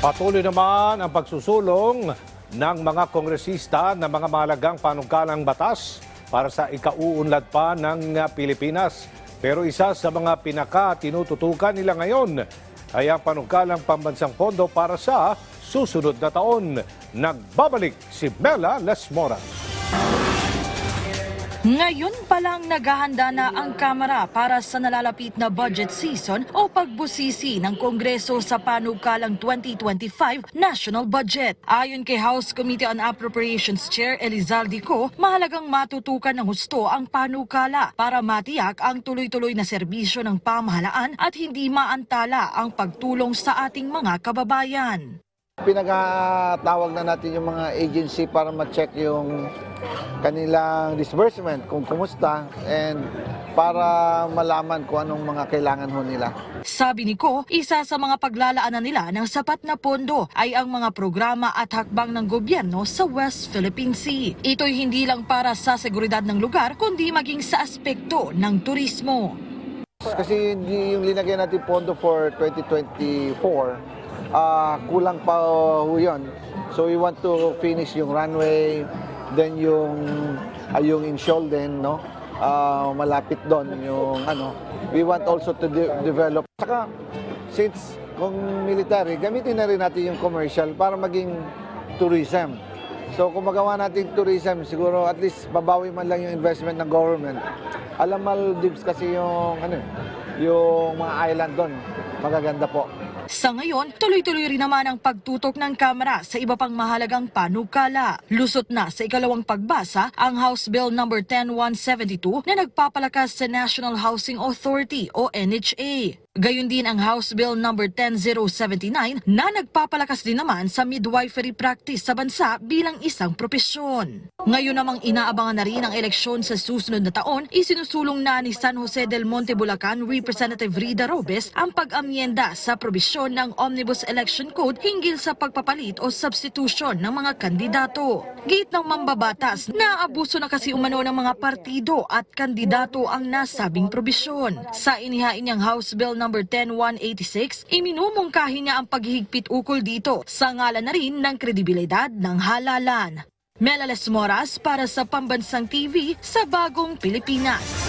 Patuloy naman ang pagsusulong ng mga kongresista ng mga mahalagang panukalang batas para sa ikauunlad pa ng Pilipinas. Pero isa sa mga pinaka tinututukan nila ngayon ay ang panukalang pambansang pondo para sa susunod na taon. Nagbabalik si Mela Lesmora. Ngayon pa lang naghahanda na ang Kamara para sa nalalapit na budget season o pagbusisi ng Kongreso sa panukalang 2025 national budget. Ayon kay House Committee on Appropriations Chair Elizalde Co, mahalagang matutukan ng husto ang panukala para matiyak ang tuloy-tuloy na serbisyo ng pamahalaan at hindi maantala ang pagtulong sa ating mga kababayan. Pinagtawag na natin yung mga agency para ma-check yung kanilang disbursement, kung kumusta, and para malaman kung anong mga kailangan ho nila. Sabi ni Ko, isa sa mga paglalaanan nila ng sapat na pondo ay ang mga programa at hakbang ng gobyerno sa West Philippine Sea. Ito'y hindi lang para sa seguridad ng lugar, kundi maging sa aspekto ng turismo. Kasi yung linagyan natin pondo for 2024, ah kulang pa ho yun. So we want to finish yung runway, then yung, ah, yung in din, no? Ah, malapit doon yung ano. We want also to de- develop. Saka, since kung military, gamitin na rin natin yung commercial para maging tourism. So kung magawa natin tourism, siguro at least babawi man lang yung investment ng government. Alam Maldives kasi yung ano, yung mga island doon, magaganda po. Sa ngayon, tuloy-tuloy rin naman ang pagtutok ng Kamara sa iba pang mahalagang panukala. Lusot na sa ikalawang pagbasa ang House Bill No. 10172 na nagpapalakas sa National Housing Authority o NHA. Gayun din ang House Bill No. 10079 na nagpapalakas din naman sa midwifery practice sa bansa bilang isang propesyon. Ngayon namang inaabangan na rin ang eleksyon sa susunod na taon, isinusulong na ni San Jose del Monte Bulacan Representative Rida Robes ang pag-amyenda sa probisyon ng Omnibus Election Code hinggil sa pagpapalit o substitution ng mga kandidato. Gate ng mambabatas na abuso na kasi umano ng mga partido at kandidato ang nasabing probisyon. Sa inihain niyang House Bill No. 10186, iminumungkahi niya ang paghihigpit ukol dito sa ngalan na rin ng kredibilidad ng halalan. Melales Moras para sa Pambansang TV sa Bagong Pilipinas.